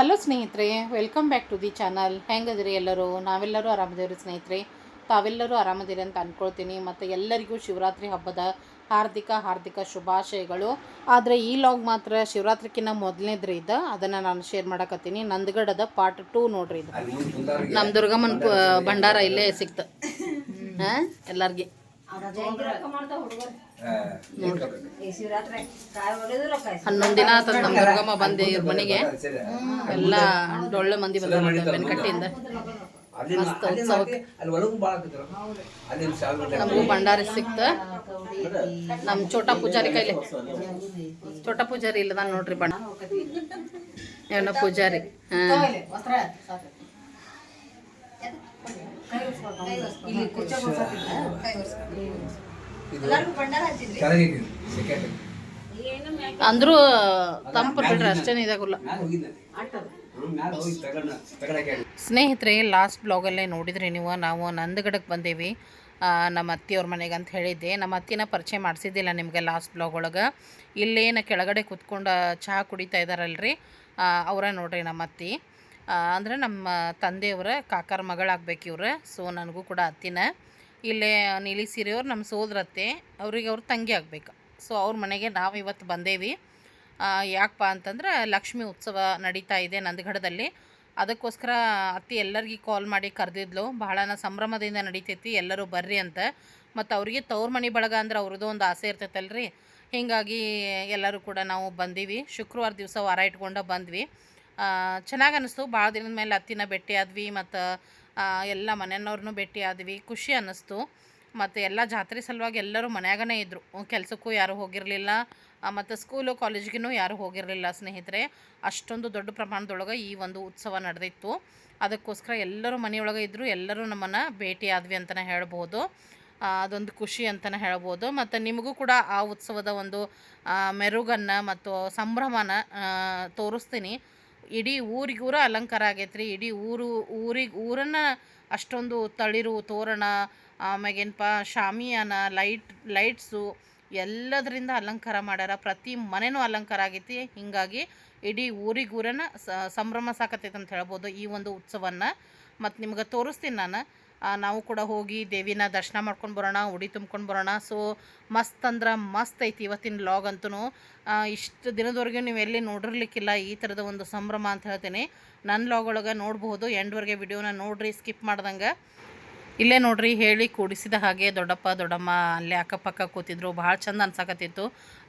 Hello ಸ್ನೇಹಿತರೆ. Welcome back to the channel ಹೆಂಗದಿರಿ ಎಲ್ಲರೂ? ನಾವೆಲ್ಲರೂ ಆರಾಮದೇವ್ರಿ ಸ್ನೇಹಿತರೆ. ತಾವೆಲ್ಲರೂ ಆರಾಮದಿರಿ ಅಂತ ಅಂದ್ಕೊಳ್ತೀನಿ ಮತ್ತು ಎಲ್ಲರಿಗೂ ಶಿವರಾತ್ರಿ ಹಬ್ಬದ ಹಾರ್ದಿಕ ಹಾರ್ದಿಕ ಶುಭಾಶಯಗಳು. ಆದರೆ ಈ ಲಾಗ್ ಮಾತ್ರ ಶಿವರಾತ್ರಿಕಿನ್ನ ಮೊದಲನೇದ್ರಿ ಇದು ಅದನ್ನು ನಾನು ಶೇರ್ ಮಾಡಕತ್ತೀನಿ. ನಂದಗಡದ ಪಾರ್ಟ್ ಟೂ ನೋಡ್ರಿ ಇದು. ನಮ್ಮ ದುರ್ಗಮ್ಮನ ಭಂಡಾರ ಇಲ್ಲೇ ಸಿಕ್ತು. ಹಾಂ? ಎಲ್ಲರಿಗೆ. ಹನ್ನೊಂದು ದಿನ ಆತದ ದುರ್ಗಮ್ಮ ಬಂದೆ ಇವ್ರ ಮನೆಗೆ. ಎಲ್ಲ ಡೊಳ್ಳು ಮಂದಿ ಬಂದ ಬೆನ್ಕಟ್ಟಿಯಿಂದ ಮಸ್ತ್ ಉತ್ಸವಕ್ಕೆ. ನಮಗೂ ಭಂಡಾರ ಸಿಕ್ತ. ನಮ್ ಚೋಟ ಪೂಜಾರಿ ಕೈಲಿ. ಚೋಟ ಪೂಜಾರಿ ಇಲ್ಲದ ನೋಡ್ರಿ ಬಣ್ಣ. ಏನೋ ಪೂಜಾರಿ. ಹಾ. ಅಂದ್ರೂ ತಂಪು ಅಷ್ಟೇನು ಇದಾಗಲ್ಲ. ಸ್ನೇಹಿತರೆ ಲಾಸ್ಟ್ ಬ್ಲಾಗಲ್ಲೇ ನೋಡಿದ್ರಿ ನೀವು ನಾವು ನಂದಗಡಕ್ಕೆ ಬಂದೇವಿ. ಆ, ನಮ್ಮ ಅತ್ತಿಯವ್ರ ಮನೆಗೆ ಅಂತ ಹೇಳಿದ್ದೆ. ನಮ್ಮ ಅತ್ತಿನ ಪರಿಚಯ ಮಾಡಿಸಿದ್ದಿಲ್ಲ ನಿಮಗೆ ಲಾಸ್ಟ್ ಬ್ಲಾಗ್ ಒಳಗೆ. ಇಲ್ಲೇನು ಕೆಳಗಡೆ ಕುತ್ಕೊಂಡು ಚಹಾ ಕುಡಿತಾ ಇದ್ದಾರಲ್ರಿ ಅವರ ನೋಡ್ರಿ ನಮ್ಮ ಅತ್ತಿ. ಅಂದ್ರೆ ನಮ್ಮ ತಂದೆಯವರ ಕಾಕಾರ ಮಗಳಾಗ್ಬೇಕು ಇವ್ರು. ಸೊ ನನಗೂ ಕೂಡ ಅತ್ತಿನ. ಇಲ್ಲೇ ನೀಲಿ ಸೀರೆಯವ್ರು ನಮ್ಮ ಸೋದರತ್ತೆ, ಅವ್ರಿಗೆ ಅವ್ರ ತಂಗಿ ಆಗ್ಬೇಕು. ಸೊ ಅವ್ರ ಮನೆಗೆ ನಾವು ಇವತ್ತು ಬಂದೇವಿ. ಯಾಕಪ್ಪ ಅಂತಂದ್ರೆ ಲಕ್ಷ್ಮೀ ಉತ್ಸವ ನಡೀತಾ ಇದೆ ನಂದಗಡದಲ್ಲಿ ಅದಕ್ಕೋಸ್ಕರ ಅತ್ತಿ ಎಲ್ಲರಿಗೆ ಕಾಲ್ ಮಾಡಿ ಕರೆದಿದ್ಲು. ಬಹಳನ ಸಂಭ್ರಮದಿಂದ ನಡೀತೈತಿ, ಎಲ್ಲರೂ ಬರ್ರಿ ಅಂತ. ಮತ್ತು ಅವ್ರಿಗೆ ತವ್ರ ಮನೆ ಬಳಗ ಅಂದ್ರೆ ಅವ್ರದ್ದು ಒಂದು ಆಸೆ ಇರ್ತೈತಲ್ರಿ. ಹೀಗಾಗಿ ಎಲ್ಲರೂ ಕೂಡ ನಾವು ಬಂದೀವಿ. ಶುಕ್ರವಾರ ದಿವಸ ವಾರ ಇಟ್ಕೊಂಡು ಬಂದ್ವಿ. ಚೆನ್ನಾಗಿ ಅನ್ನಿಸ್ತು ಭಾಳ ದಿನದ ಮೇಲೆ ಅತ್ತಿನ ಭೇಟಿ ಆದ್ವಿ. ಮತ್ತು ಎಲ್ಲ ಮನೆಯವ್ರನ್ನೂ ಭೇಟಿ ಆದ್ವಿ. ಖುಷಿ ಅನ್ನಿಸ್ತು. ಮತ್ತು ಎಲ್ಲ ಜಾತ್ರೆ ಸಲುವಾಗಿ ಎಲ್ಲರೂ ಮನ್ಯಾಗನೇ ಇದ್ದರು ಕೆಲಸಕ್ಕೂ ಯಾರೂ ಹೋಗಿರಲಿಲ್ಲ. ಮತ್ತು ಸ್ಕೂಲು ಕಾಲೇಜ್ಗೂ ಯಾರೂ ಹೋಗಿರಲಿಲ್ಲ ಸ್ನೇಹಿತರೆ. ಅಷ್ಟೊಂದು ದೊಡ್ಡ ಪ್ರಮಾಣದೊಳಗೆ ಈ ಒಂದು ಉತ್ಸವ ನಡೆದಿತ್ತು. ಅದಕ್ಕೋಸ್ಕರ ಎಲ್ಲರೂ ಮನೆಯೊಳಗೆ ಇದ್ದರು ಎಲ್ಲರೂ ನಮ್ಮನ್ನು ಭೇಟಿ ಆದ್ವಿ ಅಂತಲೇ ಹೇಳ್ಬೋದು. ಅದೊಂದು ಖುಷಿ ಅಂತಲೇ ಹೇಳ್ಬೋದು. ಮತ್ತು ನಿಮಗೂ ಕೂಡ ಆ ಉತ್ಸವದ ಒಂದು ಮೆರುಗನ್ನು ಮತ್ತು ಸಂಭ್ರಮನ ತೋರಿಸ್ತೀನಿ. ಇಡೀ ಊರಿಗೂರ ಅಲಂಕಾರ ಆಗೈತೆ ರೀ ಇಡೀ ಊರು, ಊರಿಗೆ ಊರನ್ನ ಅಷ್ಟೊಂದು ತಳಿರು, ತೋರಣ ಆಮ್ಯಾಗೇನಪ್ಪ ಶಾಮಿಯಾನ, ಲೈಟ್, ಲೈಟ್ಸು ಎಲ್ಲದರಿಂದ ಅಲಂಕಾರ ಮಾಡ್ಯಾರ. ಪ್ರತಿ ಮನೆನೂ ಅಲಂಕಾರ ಆಗೈತಿ. ಹೀಗಾಗಿ ಇಡೀ ಊರಿಗೂರನ್ನ ಸಂಭ್ರಮ ಸಾಕತೈತೆ ಅಂತ ಹೇಳ್ಬೋದು ಈ ಒಂದು ಉತ್ಸವನ್ನ. ಮತ್ತು ನಿಮ್ಗೆ ತೋರಿಸ್ತೀನಿ ನಾನು. ನಾವು ಕೂಡ ಹೋಗಿ ದೇವಿನ ದರ್ಶನ ಮಾಡ್ಕೊಂಡು ಬರೋಣ, ಉಡಿ ತುಂಬ್ಕೊಂಡು ಬರೋಣ. ಸೊ ಮಸ್ತ್ ಅಂದ್ರೆ ಮಸ್ತ್ ಐತಿ ಇವತ್ತಿನ ಲಾಗ್ ಅಂತೂ ಇಷ್ಟು ದಿನದವರೆಗೂ ನೀವು ಎಲ್ಲಿ ನೋಡಿರ್ಲಿಕ್ಕಿಲ್ಲ ಈ ಥರದ ಒಂದು ಸಂಭ್ರಮ ಅಂತ ಹೇಳ್ತೀನಿ. ನನ್ನ ಲಾಗ್ ಒಳಗೆ ನೋಡ್ಬೋದು ಎಂಡ್ವರೆಗೆ ವಿಡಿಯೋನ ನೋಡಿರಿ ಸ್ಕಿಪ್ ಮಾಡ್ದಂಗೆ. ಇಲ್ಲೇ ನೋಡ್ರಿ, ಹೇಳಿ ಕೂಡಿಸಿದ ಹಾಗೆ ದೊಡ್ಡಪ್ಪ, ದೊಡ್ಡಮ್ಮ ಅಲ್ಲೇ ಅಕ್ಕಪಕ್ಕ ಕೂತಿದ್ರು, ಭಾಳ ಚಂದ ಅನ್ಸಕತ್ತಿತ್ತು.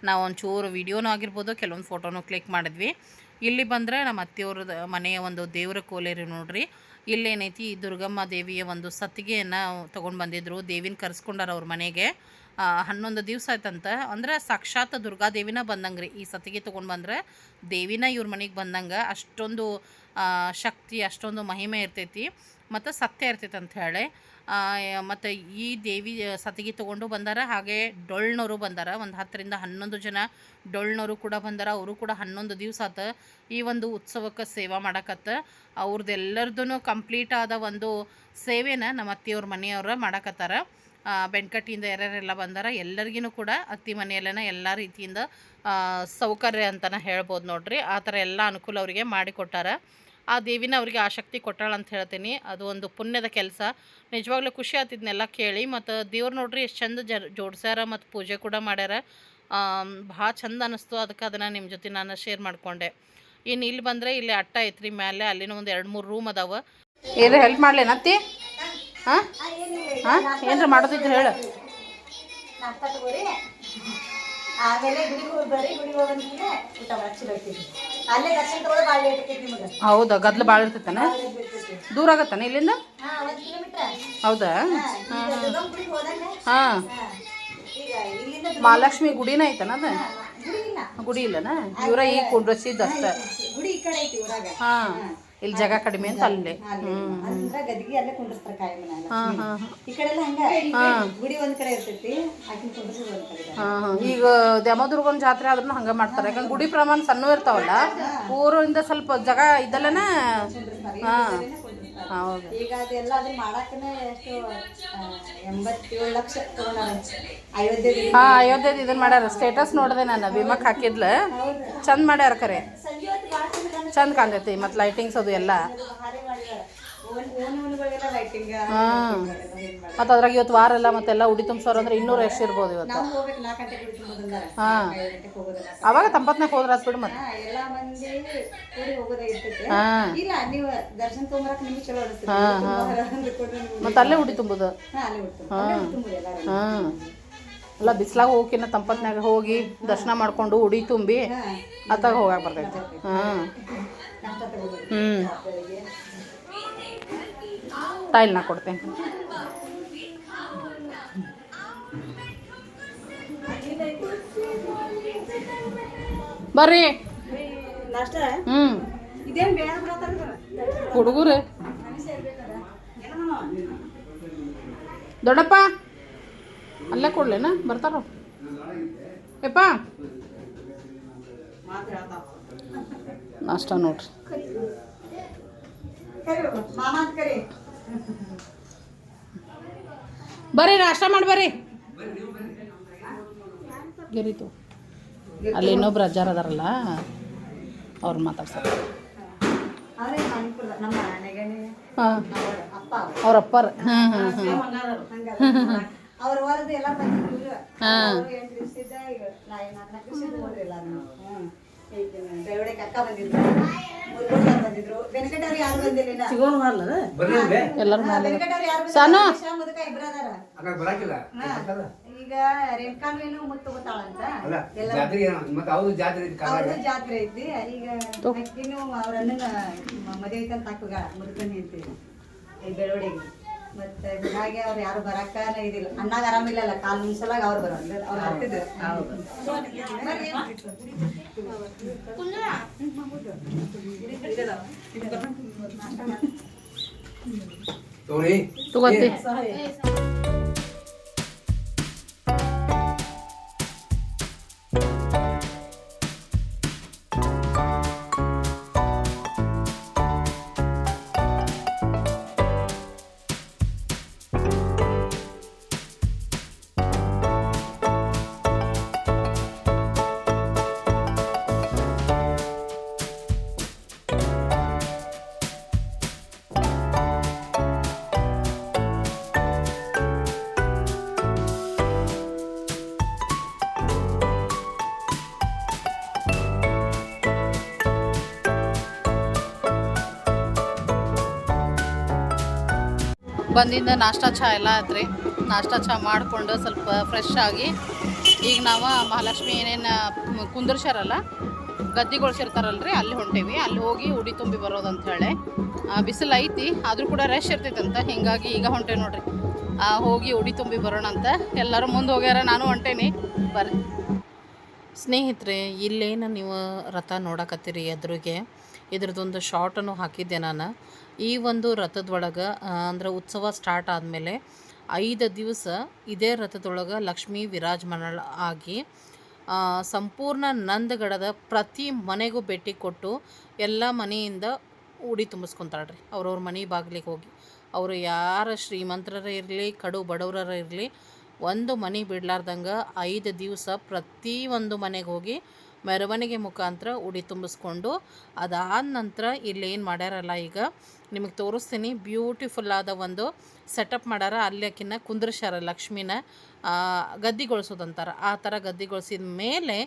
ನಾವು ಒಂಚೂರು ವಿಡಿಯೋನೂ ಆಗಿರ್ಬೋದು, ಕೆಲವೊಂದು ಫೋಟೋನೂ ಕ್ಲಿಕ್ ಮಾಡಿದ್ವಿ. ಇಲ್ಲಿ ಬಂದರೆ ನಮ್ಮ ಅತ್ತೆಯವ್ರದ್ದು ಮನೆಯ ಒಂದು ದೇವರ ಕೋಲೇರಿ ನೋಡ್ರಿ. ಇಲ್ಲೇನೈತಿ ದುರ್ಗಮ್ಮ ದೇವಿಯ ಒಂದು ಸತ್ತಿಗೆಯನ್ನು ತೊಗೊಂಡು ಬಂದಿದ್ದರು ದೇವಿನ ಕರೆಸ್ಕೊಂಡಾರ ಅವ್ರ ಮನೆಗೆ. ಹನ್ನೊಂದು ದಿವಸ ಆಯ್ತಂತ. ಅಂದ್ರೆ ಸಾಕ್ಷಾತ್ ದುರ್ಗಾದೇವಿನ ಬಂದಂಗೆ ರೀ ಈ ಸತ್ತಿಗೆ ತೊಗೊಂಡು ಬಂದ್ರೆ ದೇವಿನ ಇವ್ರ ಮನೆಗೆ ಬಂದಂಗೆ ಅಷ್ಟೊಂದು ಶಕ್ತಿ, ಅಷ್ಟೊಂದು ಮಹಿಮೆ ಇರ್ತೈತಿ. ಮತ್ತು ಸತ್ಯ ಇರ್ತೈತೆ ಅಂತ ಹೇಳಿ. ಮತ್ತು ಈ ದೇವಿ ಸತಿಗೆ ತೊಗೊಂಡು ಬಂದಾರ. ಹಾಗೆ ಡೊಳ್ನವರು ಬಂದಾರ. ಒಂದು ಹತ್ತರಿಂದ ಹನ್ನೊಂದು ಜನ ಡೊಳ್ನವರು ಕೂಡ ಬಂದಾರ. ಅವರು ಕೂಡ ಹನ್ನೊಂದು ದಿವಸ ಆತ ಈ ಒಂದು ಉತ್ಸವಕ್ಕೆ ಸೇವಾ ಮಾಡಕತ್ತ. ಅವ್ರದ್ದೆಲ್ಲರದ್ದು ಕಂಪ್ಲೀಟ್ ಆದ ಒಂದು ಸೇವೆನ ನಮ್ಮ ಅತ್ತಿಯವ್ರ ಮನೆಯವ್ರ ಮಾಡಕತ್ತಾರ. ಬೆಣ್ಕಟ್ಟಿಯಿಂದ ಯಾರ್ಯಾರೆಲ್ಲ ಬಂದಾರ ಎಲ್ಲರಿಗೂ ಕೂಡ ಅತ್ತಿ ಮನೆಯಲ್ಲೇನ ಎಲ್ಲ ರೀತಿಯಿಂದ ಸೌಕರ್ಯ ಅಂತಲೇ ಹೇಳ್ಬೋದು ನೋಡಿರಿ. ಆ ಥರ ಎಲ್ಲ ಅನುಕೂಲ ಅವರಿಗೆ ಮಾಡಿಕೊಟ್ಟಾರ ಆ ದೇವಿನ ಅವರಿಗೆ ಆಸಕ್ತಿ ಕೊಟ್ಟಾಳ ಅಂತ ಹೇಳ್ತೀನಿ. ಅದು ಒಂದು ಪುಣ್ಯದ ಕೆಲಸ. ನಿಜವಾಗ್ಲೂ ಖುಷಿ ಆತಿದ್ನೆಲ್ಲ ಕೇಳಿ. ಮತ್ತು ದೇವ್ರು ನೋಡ್ರಿ ಎಷ್ಟು ಚಂದ ಜ ಜೋಡ್ಸ್ಯಾರ ಮತ್ತು ಪೂಜೆ ಕೂಡ ಮಾಡ್ಯಾರ. ಭಾಳ ಚಂದ ಅನ್ನಿಸ್ತು ಅದಕ್ಕೆ ಅದನ್ನು ನಿಮ್ಮ ಜೊತೆ ನಾನು ಶೇರ್ ಮಾಡಿಕೊಂಡೆ. ಇನ್ನು ಇಲ್ಲಿ ಬಂದರೆ ಇಲ್ಲಿ ಅಟ್ಟ ಐತ್ರಿ ಮೇಲೆ ಅಲ್ಲಿನ ಒಂದು ಎರಡು ಮೂರು ರೂಮ್ ಅದಾವ. ಏನು ಹೆಲ್ಪ್ ಮಾಡ್ಲೇನತ್ತಿ ಹಾಂ? ಹಾಂ? ಏನ್ರ ಮಾಡೋದಿದ್ರೆ ಹೇಳು. ಆಮೇಲೆ ಗುಡಿಗೆ ಹೋಗಿ ಬರ್ರಿ. ಗುಡಿಗೆ ಹೋಗಿ ಊಟ ಮಾಡಕ್ಕೆ ಹೌದಾ? ಗದ್ಲು ಭಾಳ ಇರ್ತೈತನ? ದೂರ ಆಗತ್ತಾನ ಇಲ್ಲಿಂದ? ಹೌದಾ? ಹಾಂ ಮಹಾಲಕ್ಷ್ಮಿ ಗುಡಿನ ಐತನ ಅದ? ಗುಡಿ ಇಲ್ಲ. ಗುಡಿ ಇಲ್ಲನ? ಇವರ ಈಗ ಕುಂಡ್ರಸಿದ್ದು ಅಷ್ಟೇ. ಹಾಂ. ಇಲ್ಲಿ ಜಾಗ ಕಡಿಮೆ ಅಂತ ಅಲ್ಲೇ. ಅಂದ್ರ ಗದಿಗೆ ಅಲ್ಲೇ ಕುಂಡಿರ್ತಾರ ಕಾಯಂ ನಾನು ಹಾಂ ಹಾಂ ಈ ಕಡೆ ಎಲ್ಲ ಹಂಗ ಗುಡಿ ಒಂದ್ ಕಡೆ ಇರ್ತೈತಿ ಆಕಿನ ಒಂದ್ ಕಡೆ ಈಗ ದ್ಯಾಮದುರ್ಗನ ಜಾತ್ರೆ ಆದ್ರೂ ಹಂಗ ಮಾಡ್ತಾರೆ. ಯಾಕಂದ್ರೆ ಗುಡಿ ಪ್ರಮಾಣ ಸಣ್ಣ ಇರ್ತಾವಲ್ಲ ಊರಿಂದ ಸ್ವಲ್ಪ ಜಾಗ ಇದ್ದಲ್ಲನ ಹಾಂ. ಈಗ ಅದೆಲ್ಲ ಅದನ್ನ ಮಾಡಕ್ಕೆ ಎಷ್ಟು ಎಂಬತ್ತೇಳು ಲಕ್ಷ ತಗೊಂಡಾರ. ಅಯೋಧ್ಯೆ ಹಾಂ ಅಯೋಧ್ಯದ ಇದನ್ನ ಮಾಡ್ಯಾರ. ಸ್ಟೇಟಸ್ ನೋಡಿದೆ ನಾನು ಭೀಮಕ್ ಹಾಕಿದ್ಲ. ಚಂದ ಮಾಡ್ಯಾರ ಕರೆ. ಚಂದ ಕಾಣ್ತೈತಿ ಮತ್ತು ಲೈಟಿಂಗ್ಸ್ ಅದು ಎಲ್ಲ. ಹಾಂ. ಮತ್ತು ಅದ್ರಾಗ ಇವತ್ತು ವಾರ ಎಲ್ಲ ಮತ್ತೆಲ್ಲ ಉಡಿ ತುಂಬಿಸೋರು ಅಂದ್ರೆ ಇನ್ನೂರು ಎಷ್ಟು ಇರ್ಬೋದು ಇವತ್ತು. ಹಾಂ. ಅವಾಗ ತಂಬತ್ನಾಗ ಹೋದ್ರ ಬಿಡು ಮತ್ತೆ. ಹಾಂ ಹಾಂ. ಮತ್ತೆ ಅಲ್ಲೇ ಉಡಿ ತುಂಬೋದು. ಹಾಂ ಹಾಂ. ಅಲ್ಲ ಬಿಸ್ಲಾಗ ಹೋಗಿನ್ನ ತಂಪತ್ನಾಗ ಹೋಗಿ ದರ್ಶನ ಮಾಡಿಕೊಂಡು ಉಡಿ ತುಂಬಿ ಅತ್ತಾಗ ಹೋಗಕ್ಕೆ ಬರ್ತೈತಿ. ಹಾಂ. ಹ್ಞೂ ಬೆಳಿಗ್ಗೆ ಟೈಲ್ ನಾ ಕೊಡ್ತೇನೆ. ಬರ್ರಿ. ಹ್ಞೂ ಹುಡುಗರು. ದೊಡ್ಡಪ್ಪ ಅಲ್ಲೇ ಕೊಡ್ಲೇನ? ಬರ್ತಾರ? ಯಪ್ಪ. ನಾಷ್ಟ ನೋಡ್ರಿ. ಬರ್ರಿ ನಾಷ್ಟ ಮಾಡಿ ಬರ್ರಿ. ಗೆರಿತು ಅಲ್ಲಿ ಇನ್ನೊಬ್ರು ಅಜ್ಜಾರ ಅದಾರಲ್ಲ ಅವ್ರು ನೆಗಣಿ ಹಾಂ ಅವ್ರ ಅಪ್ಪ ಅವ್ರು. ಅವ್ರ ಅಪ್ಪಾರ. ಹಾಂ ಹಾಂ ಹಾಂ. ಹಾಂ. ಹಾ. ಎಲ್ಲಾರು ಸಾನು? ಬರಾಕಿಲ್ಲ? ಈಗ ರೇಣುಕಾನ್ವೇನು ಮುತ್ತು ಗೊತ್ತಾಳಂತ? ಜಾತ್ರೆ ಏನು ಮತ್ತೆ ಅವ್ರು ಜಾತ್ರೆ ಅವ್ರದ್ದು ಜಾತ್ರೆ ಐತಿ ಈಗ ಅಕ್ಕಿನೂ ಅವ್ರ ಅಣ್ಣನ ಮದುವೆ ಐತಂತ ಹಾಕುಗ ಮುದುಕನಿ ಅಂತೀವಿ ಈ ಬೆಳವಡಿಗೆ ಮತ್ತೆ ಹಾಗೆ ಅವ್ರು ಯಾರು ಬರಕ್ಕನ ಇದಿಲ್ಲ. ಅಣ್ಣಾಗ ಆರಾಮಿಲ್ಲಲ್ಲ ಕಾಲ್ ನಿಮಿಷಲಾಗ ಅವ್ರು ಬರೋ ಅವ್ರು ಬರ್ತಿದ್ರು. ತೋರಿ. ತಗೋತಿ. ಬಂದಿಂದ ನಾಷ್ಟಾ ಚಹಾ ಎಲ್ಲ ಆತ್ರಿ. ನಾಷ್ಟಾ ಚಹಾ ಮಾಡಿಕೊಂಡು ಸ್ವಲ್ಪ ಫ್ರೆಶ್ ಆಗಿ ಈಗ ನಾವು ಮಹಾಲಕ್ಷ್ಮಿ ಏನೇನು ಕುಂದರ್ಸ್ಯಾರಲ್ಲ ರೀ ಅಲ್ಲಿ ಹೊಂಟೇವಿ. ಅಲ್ಲಿ ಹೋಗಿ ಉಡಿ ತುಂಬಿ ಬರೋದು ಅಂತ ಹೇಳಿ ಬಿಸಿಲು ಐತಿ, ಆದರೂ ಕೂಡ ರಶ್ ಇರ್ತೈತಂತ. ಹೀಗಾಗಿ ಈಗ ಹೊಂಟೇವಿ ನೋಡ್ರಿ. ಹೋಗಿ ಉಡಿ ತುಂಬಿ ಬರೋಣ ಅಂತ ಎಲ್ಲರೂ ಮುಂದೆ ಹೋಗ್ಯಾರ, ನಾನು ಹೊಂಟೇನಿ. ಬರ್ರಿ. ಸ್ನೇಹಿತರೆ, ಇಲ್ಲೇನು ನೀವು ರಥ ನೋಡಕತ್ತೀರಿ ಎದುರಿಗೆ? ಇದ್ರದ್ದೊಂದು ಶಾರ್ಟನ್ನು ಹಾಕಿದ್ದೆ ನಾನು. ಈ ಒಂದು ರಥದೊಳಗೆ ಅಂದ್ರೆ ಉತ್ಸವ ಸ್ಟಾರ್ಟ್ ಆದಮೇಲೆ ಐದು ದಿವಸ ಇದೇ ರಥದೊಳಗೆ ಲಕ್ಷ್ಮೀ ವಿರಾಜಮಾನ ಆಗಿ ಸಂಪೂರ್ಣ ನಂದಗಡದ ಪ್ರತಿ ಮನೆಗೂ ಭೇಟಿ ಕೊಟ್ಟು ಎಲ್ಲ ಮನೆಯಿಂದ ಉಡಿ ತುಂಬಿಸ್ಕೊತಾಳ್ರಿ. ಅವ್ರವ್ರ ಮನೆ ಬಾಗಿಲಿಗೆ ಹೋಗಿ. ಅವರು ಯಾರ ಶ್ರೀಮಂತರರ ಇರಲಿ, ಕಡು ಬಡವರರ ಇರಲಿ, ಒಂದು ಮನೆ ಬಿಡ್ಲಾರ್ದಂಗೆ ಐದು ದಿವಸ ಪ್ರತಿ ಒಂದು ಮನೆಗೆ ಹೋಗಿ ಮೆರವಣಿಗೆ ಮುಖಾಂತರ ಉಡಿ ತುಂಬಿಸ್ಕೊಂಡು ಅದಾದ ನಂತರ ಇಲ್ಲಿ ಏನು ಮಾಡ್ಯಾರಲ್ಲ ಈಗ, ನಿಮಗೆ ತೋರಿಸ್ತೀನಿ ಬ್ಯೂಟಿಫುಲ್ ಆದ ಒಂದು ಸೆಟಪ್ ಮಾಡ್ಯಾರ. ಅಲ್ಲಿ ಕುಂದ್ರಸ್ಯಾರ ಲಕ್ಷ್ಮಿನ ಗದ್ದಿಗೊಳಿಸೋದಂತಾರೆ. ಆ ಥರ ಗದ್ದಿಗೊಳಿಸಿದ ಮೇಲೆ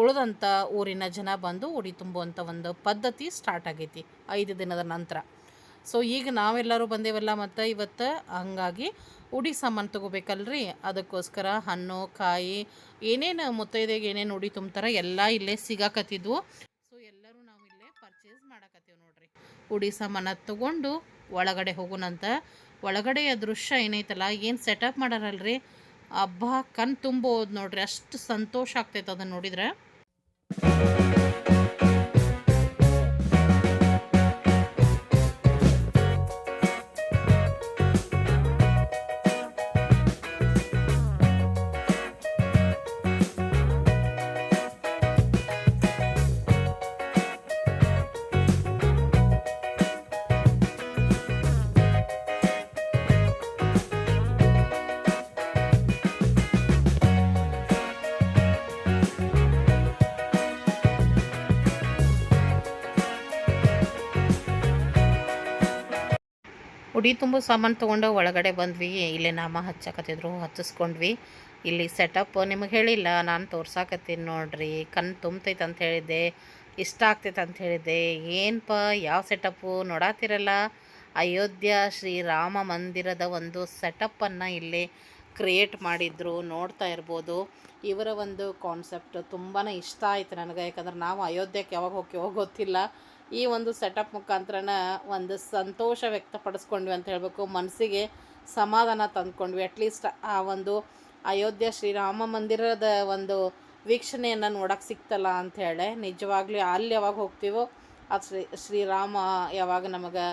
ಉಳಿದಂಥ ಊರಿನ ಜನ ಬಂದು ಉಡಿ ತುಂಬುವಂಥ ಒಂದು ಪದ್ಧತಿ ಸ್ಟಾರ್ಟ್ ಆಗೈತಿ ಐದು ದಿನದ ನಂತರ. ಸೊ ಈಗ ನಾವೆಲ್ಲರೂ ಬಂದೇವಲ್ಲ ಮತ್ತು ಇವತ್ತು, ಹಂಗಾಗಿ ಉಡಿ ಸಾಮಾನು ತೊಗೋಬೇಕಲ್ರಿ? ಅದಕ್ಕೋಸ್ಕರ ಹಣ್ಣು, ಕಾಯಿ, ಏನೇನು ಮುತ್ತೈದೆಗೆ ಏನೇನು ಉಡಿ ತುಂಬ್ತಾರೆ ಎಲ್ಲ ಇಲ್ಲೇ ಸಿಗಾಕತ್ತಿದ್ವು. ಸೊ ಎಲ್ಲರೂ ನಾವು ಇಲ್ಲೇ ಪರ್ಚೇಸ್ ಮಾಡಕತ್ತೀವಿ ನೋಡ್ರಿ. ಉಡಿ ಸಾಮಾನು ತೊಗೊಂಡು ಒಳಗಡೆ ಹೋಗೋಣಂತ ಒಳಗಡೆಯ ದೃಶ್ಯ ಏನೈತಲ್ಲ, ಏನು ಸೆಟಪ್ ಮಾಡಾರಲ್ರಿ? ಹಬ್ಬ ಕಣ್ ತುಂಬೋದು ನೋಡ್ರಿ. ಅಷ್ಟು ಸಂತೋಷ ಆಗ್ತೈತೆ ಅದನ್ನು ನೋಡಿದ್ರೆ. ಉಡಿ ತುಂಬ ಸಾಮಾನು ತೊಗೊಂಡು ಒಳಗಡೆ ಬಂದ್ವಿ. ಇಲ್ಲಿ ನಾಮ ಹಚ್ಚಕತ್ತಿದ್ರು, ಹಚ್ಚಿಸ್ಕೊಂಡ್ವಿ. ಇಲ್ಲಿ ಸೆಟಪ್ ನಿಮಗೆ ಹೇಳಿಲ್ಲ, ನಾನು ತೋರ್ಸಾಕತ್ತೀನಿ ನೋಡ್ರಿ. ಕಣ್ಣು ತುಂಬ್ತೈತೆ ಅಂತ ಹೇಳಿದ್ದೆ, ಇಷ್ಟ ಆಗ್ತೈತೆ ಅಂತ ಹೇಳಿದ್ದೆ. ಏನಪ್ಪ ಯಾವ ಸೆಟಪ್ಪು ನೋಡಾತಿರಲ್ಲ. ಅಯೋಧ್ಯ ಶ್ರೀರಾಮ ಮಂದಿರದ ಒಂದು ಸೆಟಪ್ಪನ್ನು ಇಲ್ಲಿ ಕ್ರಿಯೇಟ್ ಮಾಡಿದ್ರು. ನೋಡ್ತಾ ಇರ್ಬೋದು. ಇವರ ಒಂದು ಕಾನ್ಸೆಪ್ಟ್ ತುಂಬಾ ಇಷ್ಟ ಆಯ್ತು ನನಗೆ. ಯಾಕಂದ್ರೆ ನಾವು ಅಯೋಧ್ಯಕ್ಕೆ ಯಾವಾಗ ಹೋಗ್ತೀವೋ ಗೊತ್ತಿಲ್ಲ. ಈ ಒಂದು ಸೆಟಪ್ ಮುಖಾಂತರನ ಒಂದು ಸಂತೋಷ ವ್ಯಕ್ತಪಡಿಸ್ಕೊಂಡ್ವಿ ಅಂತ ಹೇಳಬೇಕು. ಮನಸ್ಸಿಗೆ ಸಮಾಧಾನ ತಂದ್ಕೊಂಡ್ವಿ. ಅಟ್ಲೀಸ್ಟ್ ಆ ಒಂದು ಅಯೋಧ್ಯೆ ಶ್ರೀರಾಮ ಮಂದಿರದ ಒಂದು ವೀಕ್ಷಣೆಯನ್ನು ನೋಡಕ್ಕೆ ಸಿಕ್ತಲ್ಲ ಅಂತ ಹೇಳಿ. ನಿಜವಾಗ್ಲೂ ಅಲ್ಲಿ ಯಾವಾಗ ಹೋಗ್ತೀವೋ ಅದು ಶ್ರೀ, ಶ್ರೀರಾಮ ಯಾವಾಗ ನಮಗೆ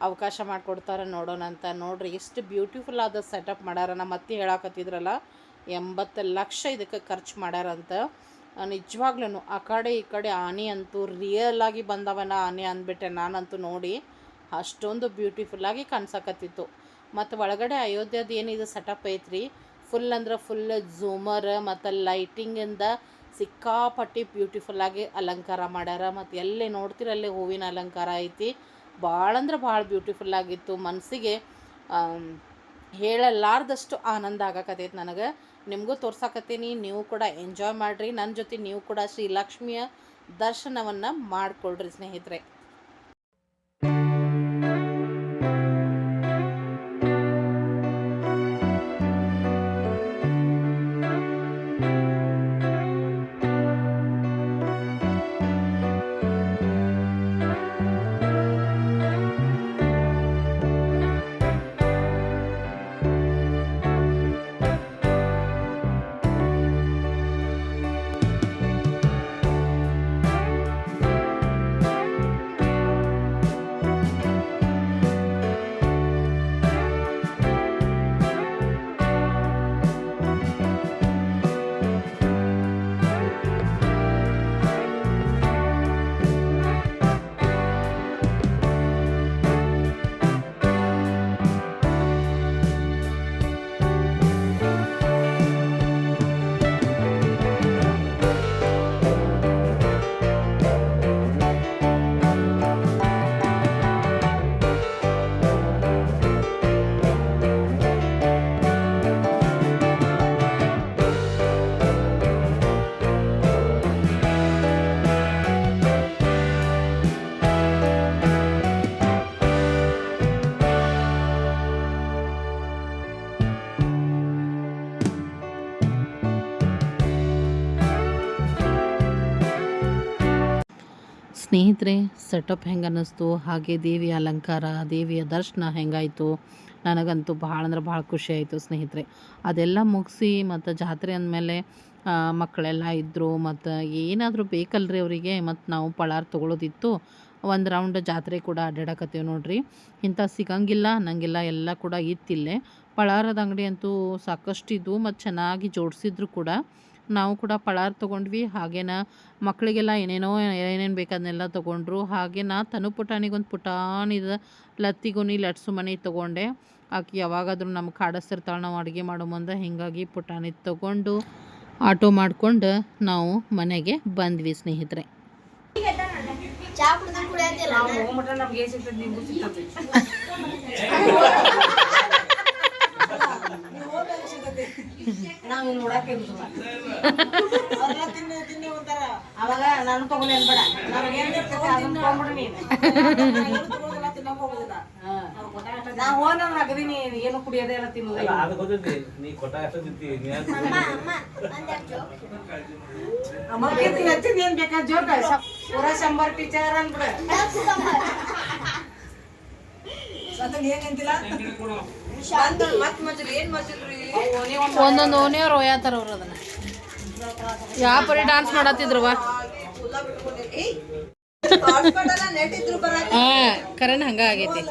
ಅವಕಾಶ ಮಾಡಿಕೊಡ್ತಾರೆ ನೋಡೋಣ ಅಂತ ನೋಡ್ರಿ. ಎಷ್ಟು ಬ್ಯೂಟಿಫುಲ್ ಆದ ಸೆಟಪ್ ಮಾಡ್ಯಾರ. ನಮ್ಮ ಅತ್ತಿ ಹೇಳಾಕತ್ತಿದ್ರಲ್ಲ, ಎಂಬತ್ತು ಲಕ್ಷ ಇದಕ್ಕೆ ಖರ್ಚು ಮಾಡ್ಯಾರಂತ. ನಿಜವಾಗ್ಲೂ ಆ ಕಡೆ ಈ ಕಡೆ ಆನೆ ಅಂತೂ ರಿಯಲ್ ಆಗಿ ಬಂದವನ ಆನೆ ಅಂದ್ಬಿಟ್ಟೆ ನಾನಂತೂ ನೋಡಿ ಅಷ್ಟೊಂದು ಬ್ಯೂಟಿಫುಲ್ಲಾಗಿ ಕಾಣಿಸಕತ್ತಿತ್ತು. ಮತ್ತು ಒಳಗಡೆ ಅಯೋಧ್ಯದ ಏನಿದು ಸೆಟಪ್ ಐತ್ರಿ? ಫುಲ್ ಅಂದ್ರೆ ಫುಲ್ ಝೂಮರ್ ಮತ್ತು ಲೈಟಿಂಗಿಂದ ಸಿಕ್ಕಾಪಟ್ಟಿ ಬ್ಯೂಟಿಫುಲ್ಲಾಗಿ ಅಲಂಕಾರ ಮಾಡ್ಯಾರ. ಮತ್ತು ಎಲ್ಲಿ ನೋಡ್ತಿರಲ್ಲಿ ಹೂವಿನ ಅಲಂಕಾರ ಐತಿ? ಭಾಳ ಅಂದ್ರೆ ಭಾಳ ಬ್ಯೂಟಿಫುಲ್ ಆಗಿತ್ತು. ಮನಸ್ಸಿಗೆ ಹೇಳಲಾರ್ದಷ್ಟು ಆನಂದ ಆಗಕತ್ತೈತೆ ನನಗೆ. ನಿಮಗೂ ತೋರ್ಸಾಕತ್ತೀನಿ. ನೀವು ಕೂಡ ಎಂಜಾಯ್ ಮಾಡಿರಿ. ನನ್ನ ಜೊತೆ ನೀವು ಕೂಡ ಶ್ರೀ ಲಕ್ಷ್ಮಿಯ ದರ್ಶನವನ್ನು ಮಾಡಿಕೊಳ್ರಿ ಸ್ನೇಹಿತರೆ. ಸ್ನೇಹಿತರೆ ಸೆಟಪ್ ಹೆಂಗೆ ಅನ್ನಿಸ್ತು ಹಾಗೆ ದೇವಿಯ ಅಲಂಕಾರ, ದೇವಿಯ ದರ್ಶನ ಹೆಂಗಾಯಿತು? ನನಗಂತೂ ಭಾಳ ಅಂದ್ರೆ ಭಾಳ ಖುಷಿ ಆಯಿತು ಸ್ನೇಹಿತರೆ. ಅದೆಲ್ಲ ಮುಗಿಸಿ ಮತ್ತು ಜಾತ್ರೆ ಅಂದಮೇಲೆ ಮಕ್ಕಳೆಲ್ಲ ಇದ್ದರು ಮತ್ತು ಏನಾದರೂ ಬೇಕಲ್ರಿ ಅವರಿಗೆ? ಮತ್ತು ನಾವು ಪಳಾರ್ ತೊಗೊಳೋದಿತ್ತು. ಒಂದು ರೌಂಡ್ ಜಾತ್ರೆ ಕೂಡ ಅಡ್ಡಾಡಕತ್ತೇವೆ ನೋಡ್ರಿ. ಇಂಥ ಸಿಗಂಗಿಲ್ಲ ನನಗೆಲ್ಲ ಎಲ್ಲ ಕೂಡ ಇತ್ತಿಲ್ಲೇ. ಪಳಾರದ ಅಂಗಡಿ ಅಂತೂ ಸಾಕಷ್ಟು ಇದ್ವು ಮತ್ತು ಚೆನ್ನಾಗಿ ಜೋಡಿಸಿದ್ರು ಕೂಡ. ನಾವು ಕೂಡ ಪಳಾರ್ ತೊಗೊಂಡ್ವಿ. ಹಾಗೇನ ಮಕ್ಕಳಿಗೆಲ್ಲ ಏನೇನೋ ಏನೇನು ಬೇಕು ಅದನ್ನೆಲ್ಲ ತೊಗೊಂಡ್ರು. ಹಾಗೆ ನಾ ತನು ಪುಟಾಣಿಗೊಂದು ಪುಟಾಣಿದ ಲತ್ತಿಗುನಿ ಲಟ್ಸು ಮನೆ ತೊಗೊಂಡೆ. ಆಕೆ ಯಾವಾಗಾದರೂ ನಮ್ಗೆ ಕಾಡಿಸ್ತಿರ್ತಾಳೆ ನಾವು ಅಡುಗೆ ಮಾಡೋ ಮುಂದೆ ಹೀಗಾಗಿ ಪುಟಾಣಿ ತೊಗೊಂಡು ಆಟೋ ಮಾಡಿಕೊಂಡು ನಾವು ಮನೆಗೆ ಬಂದ್ವಿ ಸ್ನೇಹಿತರೆ. ಚಾ ಕುಡ್ದು ಕುಡಿಯತ್ತಿಲ್ಲ ನಾವು ನೋಡಕ್ಕೆ ಅವಾಗ ನಾನು ತಗೊಂಡು ಅನ್ಬೇಡ ನಮ್ಗೆ ಏನ್ ಇರ್ತೈತೆ ಅದನ್ನ ತಗೊಂಡ್ಬಿಡು ನೀನು. ನಾ ಹೋದ ನಗದಿನಿ ಏನು ಕುಡಿಯೋದೇ ಇಲ್ಲ ತಿನ್ನೋದೇ ಅದು ಗೊತ್ತೈತಿ ನೀ ತಿಂತಿ ಅಮ್ಮ ಹಚ್ಚಿದ್ ಏನ್ ಬೇಕಾ? ಜೋಕ ಪೂರ ಶಂಬರ್ ಟೀಚರ್ ಅಂದ್ಬಿಡ. ಒಂದೊಂದು ಓಣಿಯವ್ರು ಒಯ್ಯತಾರ ಅವ್ರು ಅದನ್ನು. ಯಾವ ಪರಿ ಡಾನ್ಸ್ ಮಾಡತ್ತಿದ್ರವ ಹಾಂ, ಕರೆನ್ ಹಂಗ ಆಗೈತಿ.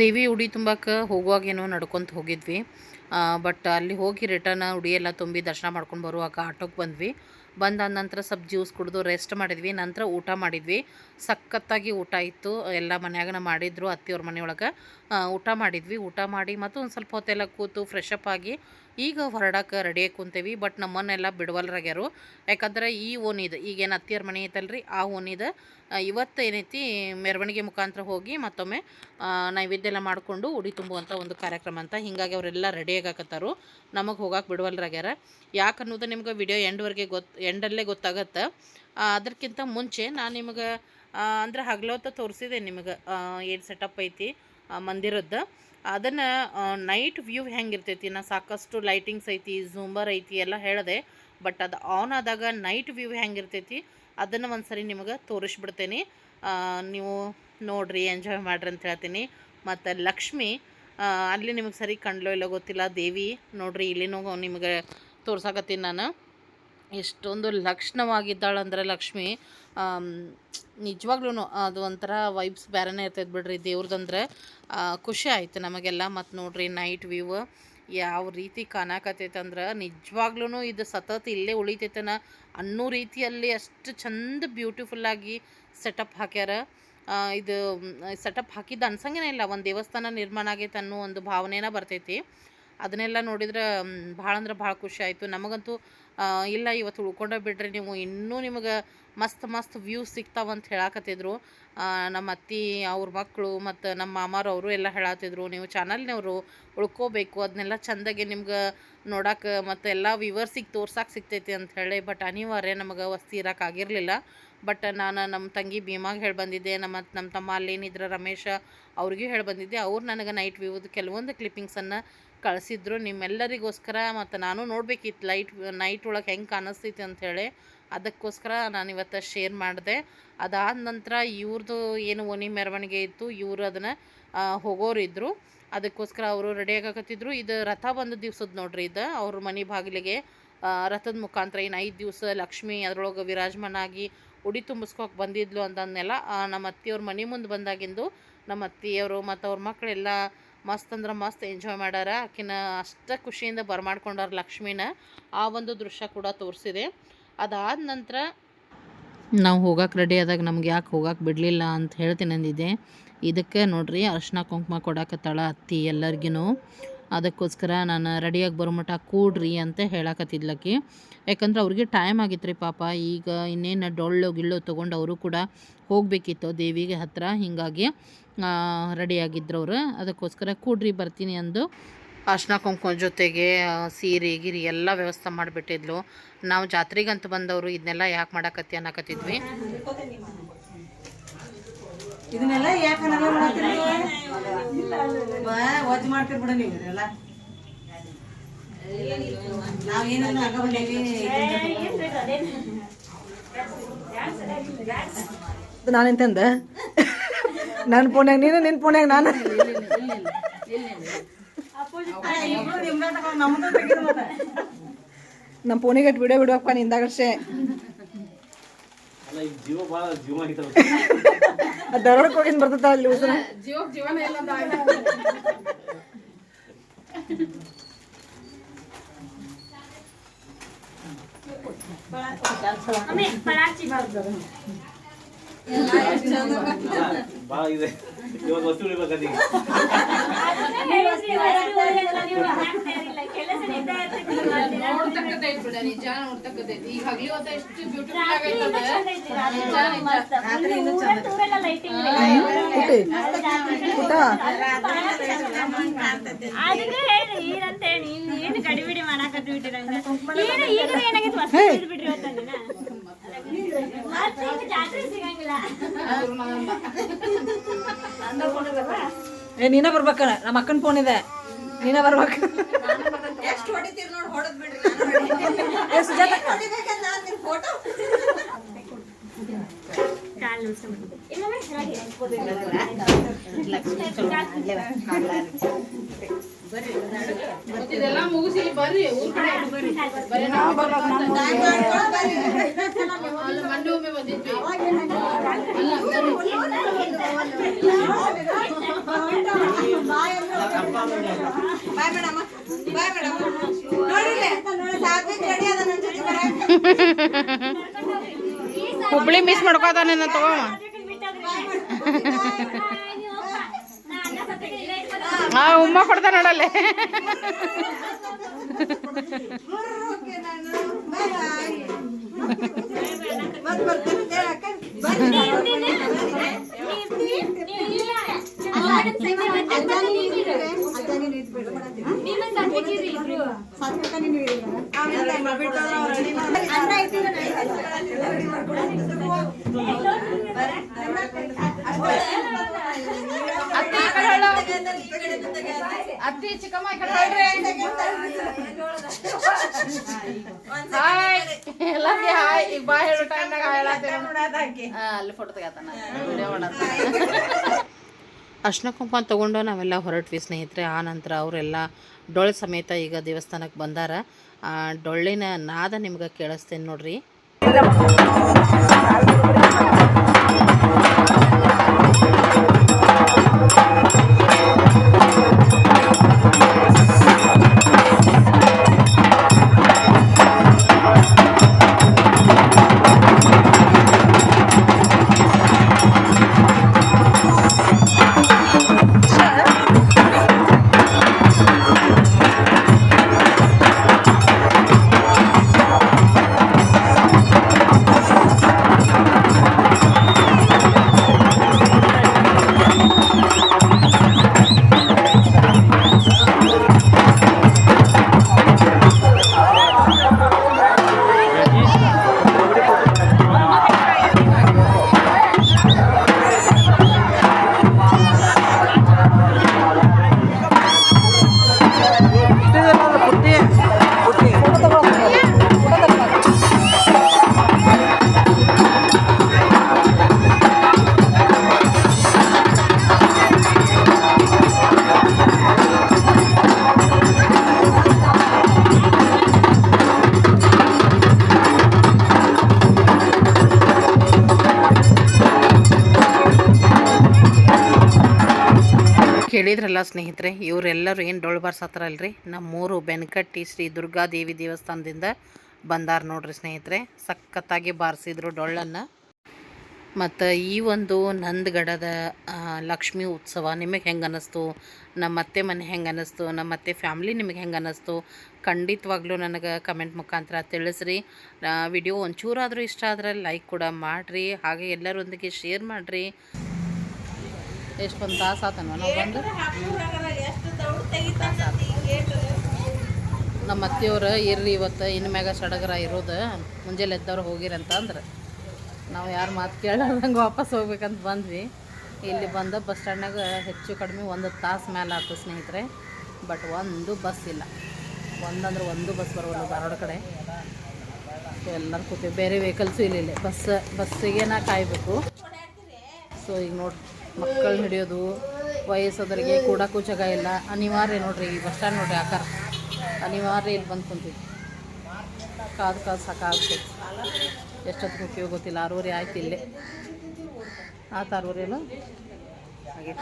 ದೇವಿ ಉಡಿ ತುಂಬಕ್ಕೆ ಹೋಗುವಾಗೇನೋ ನಡ್ಕೊತ ಹೋಗಿದ್ವಿ. ಬಟ್ ಅಲ್ಲಿ ಹೋಗಿ ರಿಟರ್ನ್ ಉಡಿ ಎಲ್ಲ ತುಂಬಿ ದರ್ಶನ ಮಾಡ್ಕೊಂಡು ಬರುವಾಗ ಆಟೋಕ್ಕೆ ಬಂದ್ವಿ. ಬಂದಾದ ನಂತರ ಸ್ವಲ್ಪ ಜ್ಯೂಸ್ ಕುಡಿದು ರೆಸ್ಟ್ ಮಾಡಿದ್ವಿ, ನಂತರ ಊಟ ಮಾಡಿದ್ವಿ. ಸಖತ್ತಾಗಿ ಊಟ ಇತ್ತು. ಎಲ್ಲ ಮನೆಯಾಗನ ಮಾಡಿದ್ರು ಅತ್ತೆಯವ್ರ ಮನೆಯೊಳಗೆ. ಊಟ ಮಾಡಿದ್ವಿ. ಊಟ ಮಾಡಿ ಮತ್ತು ಒಂದು ಸ್ವಲ್ಪ ಹೊತ್ತೆಲ್ಲ ಕೂತು ಫ್ರೆಶ್ ಅಪ್ ಆಗಿ ಈಗ ಹೊರಡಕ್ಕೆ ರೆಡಿ ಕುಂತೇವಿ ಬಟ್ ನಮ್ಮನ್ನೆಲ್ಲ ಬಿಡವಲ್ರಾಗ್ಯಾರು. ಯಾಕಂದ್ರೆ ಈ ಓನಿದು ಈಗೇನು ಅತ್ತಿಯರ ಮನೆ ಐತಲ್ರಿ, ಆ ಓನಿದ ಇವತ್ತು ಏನೈತಿ, ಮೆರವಣಿಗೆ ಮುಖಾಂತರ ಹೋಗಿ ಮತ್ತೊಮ್ಮೆ ನೈವೇದ್ಯ ಎಲ್ಲ ಮಾಡಿಕೊಂಡು ಉಡಿ ತುಂಬುವಂಥ ಒಂದು ಕಾರ್ಯಕ್ರಮ ಅಂತ ಹಿಂಗಾಗಿ ಅವರೆಲ್ಲ ರೆಡಿ ಆಗಾಕತ್ತಾರು ನಮಗೆ ಹೋಗಕ್ಕೆ ಬಿಡವಲ್ರಾಗ್ಯಾರ. ಯಾಕೆ ಅನ್ನೋದು ನಿಮ್ಗೆ ವಿಡಿಯೋ ಎಂಡ್ವರೆಗೆ ಗೊತ್ತು ಎಂಡಲ್ಲೇ ಗೊತ್ತಾಗತ್ತೆ. ಅದಕ್ಕಿಂತ ಮುಂಚೆ ನಾನು ನಿಮಗೆ ಅಂದ್ರೆ ಹಗಲೊತ್ತ ತೋರಿಸಿದೆ ನಿಮಗೆ ಏನು ಸೆಟಪ್ ಐತಿ. ಮಂದಿರದ್ದು. ಅದನ್ನು ನೈಟ್ ವ್ಯೂ ಹೆಂಗಿರ್ತೈತಿ, ನಾ ಸಾಕಷ್ಟು ಲೈಟಿಂಗ್ಸ್ ಐತಿ ಝೂಂಬರ್ ಐತಿ ಎಲ್ಲ ಹೇಳಿದೆ ಬಟ್ ಅದು ಆನ್ ಆದಾಗ ನೈಟ್ ವ್ಯೂ ಹೆಂಗಿರ್ತೈತಿ, ಅದನ್ನು ಒಂದು ಸರಿ ನಿಮಗೆ ತೋರಿಸ್ಬಿಡ್ತೇನೆ. ನೀವು ನೋಡ್ರಿ ಎಂಜಾಯ್ ಮಾಡ್ರಿ ಅಂತ ಹೇಳ್ತೀನಿ. ಮತ್ತು ಲಕ್ಷ್ಮಿ ಅಲ್ಲಿ ನಿಮಗೆ ಸರಿ ಕಂಡ್ಲೋ ಇಲ್ಲ ಗೊತ್ತಿಲ್ಲ, ದೇವಿ ನೋಡ್ರಿ, ಇಲ್ಲಿನೂ ನಿಮಗೆ ತೋರ್ಸಾಕತ್ತೀನಿ ನಾನು. ಎಷ್ಟೊಂದು ಲಕ್ಷಣವಾಗಿದ್ದಾಳಂದರೆ ಲಕ್ಷ್ಮಿ ನಿಜವಾಗ್ಲೂ ಅದು ಒಂಥರ ವೈಬ್ಸ್ ಬೇರೆನೇ ಇರ್ತೈತೆ ಬಿಡ್ರಿ ಅಂದ್ರೆ ಖುಷಿ ಆಯ್ತು ನಮಗೆಲ್ಲ. ಮತ್ತು ನೋಡ್ರಿ ನೈಟ್ ವ್ಯೂವ್ ಯಾವ ರೀತಿ ಕಾಣಕತ್ತೈತೆ ಅಂದ್ರೆ ನಿಜವಾಗ್ಲೂ ಇದು ಸತತ ಇಲ್ಲೇ ಉಳಿತೈತನ ಅನ್ನೋ ರೀತಿಯಲ್ಲಿ ಅಷ್ಟು ಚಂದ ಬ್ಯೂಟಿಫುಲ್ಲಾಗಿ ಸೆಟಪ್ ಹಾಕ್ಯಾರ. ಇದು ಸೆಟಪ್ ಹಾಕಿದ್ದು ಅನ್ಸಂಗೇನೆ ಇಲ್ಲ. ಒಂದು ದೇವಸ್ಥಾನ ನಿರ್ಮಾಣ ಆಗೈತೆ ಅನ್ನೋ ಒಂದು ಭಾವನೆನ ಬರ್ತೈತಿ. ಅದನ್ನೆಲ್ಲ ನೋಡಿದ್ರೆ ಭಾಳ ಅಂದ್ರೆ ಭಾಳ ಖುಷಿ ಆಯಿತು. ನಮಗಂತೂ ಇಲ್ಲ, ಇವತ್ತು ಉಳ್ಕೊಂಡ ಬಿಡ್ರಿ ನೀವು. ಇನ್ನೂ ನಿಮಗೆ ಮಸ್ತ್ ಮಸ್ತ್ ವ್ಯೂಸ್ ಸಿಗ್ತಾವಂತ ಹೇಳಾಕತ್ತಿದ್ರು. ನಮ್ಮ ಅತ್ತಿ, ಅವ್ರ ಮಕ್ಕಳು ಮತ್ತು ನಮ್ಮ ಮಾಮಾರವರು ಎಲ್ಲ ಹೇಳತ್ತಿದ್ರು ನೀವು ಚಾನಲ್ನವರು ಉಳ್ಕೋಬೇಕು. ಅದನ್ನೆಲ್ಲ ಚಂದಾಗಿ ನಿಮ್ಗೆ ನೋಡಕ್ಕೆ ಮತ್ತು ಎಲ್ಲ ವಿವರ್ಸಿಗೆ ತೋರ್ಸಕ್ಕೆ ಸಿಗ್ತೈತಿ ಅಂತ ಹೇಳಿ. ಬಟ್ ಅನಿವಾರ್ಯ ನಮಗೆ ವಸ್ತಿ ಇರೋಕ್ಕಾಗಿರಲಿಲ್ಲ ಬಟ್ ನಾನು ನಮ್ಮ ತಂಗಿ ಭೀಮಾಗೆ ಹೇಳಿ ಬಂದಿದ್ದೆ. ನಮ್ಮ ನಮ್ಮ ತಮ್ಮ ಅಲ್ಲೇನಿದ್ರೆ ರಮೇಶ ಅವ್ರಿಗೂ ಹೇಳಿ ಬಂದಿದ್ದೆ. ಅವ್ರು ನನಗೆ ನೈಟ್ ವ್ಯೂದು ಕೆಲವೊಂದು ಕ್ಲಿಪ್ಪಿಂಗ್ಸನ್ನು ಕಳಿಸಿದ್ರು. ನಿಮ್ಮೆಲ್ಲರಿಗೋಸ್ಕರ ಮತ್ತು ನಾನು ನೋಡ್ಬೇಕಿತ್ತು ಲೈಟ್, ನೈಟ್ ಒಳಗೆ ಹೆಂಗೆ ಕಾಣಿಸ್ತೈತಿ ಅಂಥೇಳಿ ಅದಕ್ಕೋಸ್ಕರ ನಾನು ಇವತ್ತು ಶೇರ್ ಮಾಡಿದೆ. ಅದಾದ ನಂತರ ಇವ್ರದ್ದು ಏನು ಓಣಿ ಮೆರವಣಿಗೆ ಇತ್ತು, ಇವರು ಅದನ್ನು ಹೋಗೋರಿದ್ರು. ಅದಕ್ಕೋಸ್ಕರ ಅವರು ರೆಡಿ ಆಗಕತ್ತಿದ್ರು. ಇದು ರಥ ಬಂದ ದಿವ್ಸದ ನೋಡ್ರಿ ಇದು. ಅವ್ರ ಮನೆ ಬಾಗಿಲಿಗೆ ರಥದ ಮುಖಾಂತರ ಏನು ಐದು ದಿವಸ ಲಕ್ಷ್ಮಿ ಅದರೊಳಗೆ ವಿರಾಜಮಾನಾಗಿ ಉಡಿ ತುಂಬಿಸ್ಕೋಕೆ ಬಂದಿದ್ಲು ಅಂತಂದೆಲ್ಲ ನಮ್ಮ ಅತ್ತಿಯವ್ರ ಮನೆ ಮುಂದೆ ಬಂದಾಗಿಂದು ನಮ್ಮ ಅತ್ತಿಯವರು ಮತ್ತು ಅವ್ರ ಮಕ್ಕಳೆಲ್ಲ ಮಸ್ತ್ ಅಂದ್ರೆ ಮಸ್ತ್ ಎಂಜಾಯ್ ಮಾಡ್ಯಾರ ಆಕಿನ ಅಷ್ಟ ಖುಷಿಯಿಂದ ಬರಮಾಡ್ಕೊಂಡಾರ ಲಕ್ಷ್ಮಿನ. ಆ ಒಂದು ದೃಶ್ಯ ಕೂಡ ತೋರಿಸಿದೆ. ಅದಾದ ನಂತರ ನಾವು ಹೋಗಕ್ಕೆ ರೆಡಿ ಆದಾಗ ನಮ್ಗೆ ಯಾಕೆ ಹೋಗಕ್ಕೆ ಬಿಡಲಿಲ್ಲ ಅಂತ ಹೇಳ್ತೀನಿ ಅಂದಿದ್ದೆ ಇದಕ್ಕೆ ನೋಡ್ರಿ ಅರ್ಶಿನ ಕುಂಕುಮ ಕೊಡಕತ್ತಾಳ ಅತ್ತಿ ಎಲ್ಲರಿಗೂ ಅದಕ್ಕೋಸ್ಕರ ನಾನು ರೆಡಿಯಾಗಿ ಬರೋ ಮಟ್ಟ ಕೂಡ್ರಿ ಅಂತ ಹೇಳಕತ್ತಿದ್ಲಕ್ಕಿ. ಯಾಕಂದ್ರೆ ಅವ್ರಿಗೆ ಟೈಮ್ ಆಗಿತ್ತು ಪಾಪ. ಈಗ ಇನ್ನೇನು ಡೊಳ್ಳು ಗಿಳ್ಳು ತೊಗೊಂಡು ಅವರು ಕೂಡ ಹೋಗಬೇಕಿತ್ತು ದೇವಿಗೆ ಹತ್ತಿರ ಹೀಗಾಗಿ ರೆಡಿಯಾಗಿದ್ರು ಅವರು. ಅದಕ್ಕೋಸ್ಕರ ಕೂಡ್ರಿ ಬರ್ತೀನಿ ಅಂದು ಅರ್ಶಿನ ಕುಂಕುಮ ಜೊತೆಗೆ ಸೀರೆ, ಗಿರಿ ಎಲ್ಲ ವ್ಯವಸ್ಥೆ ಮಾಡಿಬಿಟ್ಟಿದ್ಲು. ನಾವು ಜಾತ್ರೆಗಂತ ಬಂದವರು ಇದನ್ನೆಲ್ಲ ಯಾಕೆ ಮಾಡಕತ್ತಿ ಅನ್ನಕತ್ತಿದ್ವಿ. ಇದನ್ನೆಲ್ಲ ಯಾಕೆ ವಜ್ ಮಾಡ್ತೀರಿ ಬಿಡ ನೀವು ಎಲ್ಲ ನಾವೇನನ್ನ ಹಂಗ ಬಂದೇವಿ ನಾನೆಂತಂದ ನನ್ನ ಫೋನ್ಯಾಗ ನೀನು ನಿನ್ನ ಫೋನ್ಯಾಗ ನಾನು. ನಮ್ಮ ಪೋನಿಗೆ ಬಿಡೋ ಬಿಡುವಪ್ಪ ನಿಂದಾಗಷ್ಟೇ ಅಲ್ಲ ಈಗ ಜೀವ ಭಾಳ ಜೀವ ಆಗಿತ್ತಲ್ಲ ಅದು ದರೋಡಕ್ಕೆ ಹೋಗಿನ್ ಬರ್ತದ ಅಲ್ಲಿ ಉಸಿರು. ಭಾಳ ಇದೆ. ಇವಾಗ ವಸ್ತು ಉಳಿಬೇಕಂತ ಈಗ. ಪುಟ್ಟಿ ಪುಟ್ಟ ಗಡಿಬಿಡಿ ಮಾಡಾಕತ್ತಿ ಬಿಟ್ಟಿರಂಗ ಏನು ಈಗ ಹೊಸ ಬಿಡ್ರಿ ಇವತ್ತಂದಿನ ಮತ್ತೆ ಈಗ ಜಾತ್ರೆ ಸಿಗಂಗಿಲ್ಲ ಏ ನೀನ ಬರ್ಬೇಕ ನಮ್ಮ ಅಕ್ಕನ ಫೋನ್ ಇದೆ. ನೀನ ಬರ್ಬೇಕು. ಎಷ್ಟು ಹೊಡಿತೀರಿ ನೋಡಿ ಹೊಡೆದ್ ಬಿಡ್ರಿ ಸುಜಾತ. ಫೋಟೋ ಕಾಲು ನುಸ್ಕೊಂಡ್ಬಿಟ್ಟಿದ್ದೆ ಇನ್ನೊಮ್ಮೆ ಚೆನ್ನಾಗಿ ಇದೆಲ್ಲ ಮುಗಿಸಿ ಬರ್ರಿ ಊರ್ ಕಡೆ ಬರ್ರಿ ಅಲ್ಲಿ ಮಂಡೆ ಒಮ್ಮೆ ಬಂದಿದ್ವಿ ಬಾಯ್ ಮೇಡಮ್ ಬಾಯ್ ಮೇಡಮ್ ನೋಡಿಲ್ಲ ಸಾತ್ವಿಕ್ ರೆಡಿ ಅದ ನನ್ ಜೊತೆ ಬರಾಕ. ಹುಬ್ಳಿ ಮಿಸ್ ಮಾಡ್ಕೋತಾನೆ ತಗೋ ಆ ಉಮ್ಮ ಕೊಡ್ತಾ ನೋಡಲ್ಲೇ ಅತ್ತಿ ಚಿಕ್ಕಮ್ಮ ಈ ಕಡೆ. ಹಾಯ್ ಹಾಯ್ ಈಗ ಬಾ ಅಲ್ಲಿ ಫೋಟೋ ತೆಗಿತಾನ ವಿಡಿಯೋ ಅರ್ಶಿನ ಕುಂಕುಮ ತೊಗೊಂಡು ನಾವೆಲ್ಲ ಹೊರಟ್ವಿ ಸ್ನೇಹಿತರೆ. ಆ ನಂತರ ಅವರೆಲ್ಲ ಡೊಳ್ಳು ಸಮೇತ ಈಗ ದೇವಸ್ಥಾನಕ್ಕೆ ಬಂದಾರ. ಡೊಳ್ಳಿನ ನಾದ ನಿಮ್ಗೆ ಕೇಳಿಸ್ತೇನೆ ನೋಡ್ರಿ. ಕೇಳಿದ್ರಲ್ಲ ಸ್ನೇಹಿತರೆ, ಇವರೆಲ್ಲರೂ ಏನು ಡೊಳ್ಳು ಬಾರ್ಸತ್ತಾರಲ್ರಿ ನಮ್ಮೂರು ಬೆನಕಟ್ಟಿ ಶ್ರೀ ದುರ್ಗಾದೇವಿ ದೇವಸ್ಥಾನದಿಂದ ಬಂದಾರ ನೋಡ್ರಿ ಸ್ನೇಹಿತರೆ. ಸಖತ್ತಾಗಿ ಬಾರಿಸಿದ್ರು ಡೊಳ್ಳನ್ನು. ಮತ್ತು ಈ ಒಂದು ನಂದಗಡದ ಲಕ್ಷ್ಮಿ ಲಕ್ಷ್ಮೀ ಉತ್ಸವ ನಿಮಗೆ ಹೆಂಗೆ ಅನ್ನಿಸ್ತು ನಮ್ಮ ಅತ್ತೆ ಮನೆ ಹೆಂಗೆ ಅನ್ನಿಸ್ತು ನಮ್ಮ ಅತ್ತೆ ಫ್ಯಾಮ್ಲಿ ನಿಮಗೆ ಹೆಂಗೆ ಅನ್ನಿಸ್ತು ಖಂಡಿತವಾಗ್ಲೂ ನನಗೆ ಕಮೆಂಟ್ ಮುಖಾಂತರ ತಿಳಿಸ್ರಿ. ವಿಡಿಯೋ ಒಂಚೂರಾದರೂ ಇಷ್ಟ ಆದರೆ ಲೈಕ್ ಕೂಡ ಮಾಡಿರಿ. ಹಾಗೆ ಎಲ್ಲರೊಂದಿಗೆ ಶೇರ್ ಮಾಡಿರಿ. ಎಷ್ಟೊಂದು ತಾಸು ಆತನ ನಾವು ಬಂದು. ನಮ್ಮ ಅತ್ತೆಯವ್ರು ಇರ್ರಿ ಇವತ್ತು ಇನ್ನು ಮ್ಯಾಗ ಸಡಗರ ಇರೋದು ಮುಂಜಾನೆ ಎದ್ದವ್ರು ಹೋಗಿರಂತಂದ್ರೆ ನಾವು ಯಾರು ಮಾತು ಕೇಳಾರ್ದಂಗೆ ವಾಪಸ್ ಹೋಗ್ಬೇಕಂತ ಬಂದ್ವಿ. ಇಲ್ಲಿ ಬಂದ ಬಸ್ ಸ್ಟ್ಯಾಂಡ್ನಾಗ ಹೆಚ್ಚು ಕಡಿಮೆ ಒಂದು ತಾಸು ಮೇಲೆ ಆಯ್ತು ಸ್ನೇಹಿತರೆ. ಬಟ್ ಒಂದು ಬಸ್ ಇಲ್ಲ. ಒಂದಂದ್ರೆ ಒಂದು ಬಸ್ ಬರೋಲ್ಲ ಧಾರವಾಡ ಕಡೆ. ಸೊ ಎಲ್ಲರೂ ಕೂತೀವಿ. ಬೇರೆ ವೆಹಿಕಲ್ಸು ಇಲ್ಲ ಬಸ್ ಬಸ್ಸಿಗೆ ನಾ ಕಾಯಬೇಕು ಸೊ ಈಗ ನೋಡಿ ಮಕ್ಕಳು ಹಿಡಿಯೋದು, ವಯಸ್ಸಾದವರಿಗೆ ಕೂಡಕ್ಕೂ ಜಾಗ ಇಲ್ಲ. ಅನಿವಾರ್ಯ ನೋಡ್ರಿ ಈ ಬಸ್ ಸ್ಟ್ಯಾಂಡ್ ನೋಡ್ರಿ ಆಕಾರ. ಅನಿವಾರ್ಯ ಇಲ್ಲಿ ಬಂದು ಕುಂತೀವಿ. ಕಾದು ಕಾದು ಸಾಕಾಗ್ತೈತಿ. ಎಷ್ಟೊತ್ತು ಉಪಯೋಗ ಗೊತ್ತಿಲ್ಲ. ಆರೂವರೆ ಆಯ್ತು ಇಲ್ಲೇ. ಆ ಆರೂವರೆ ಅಲ್ಲ ಹಾಗೆ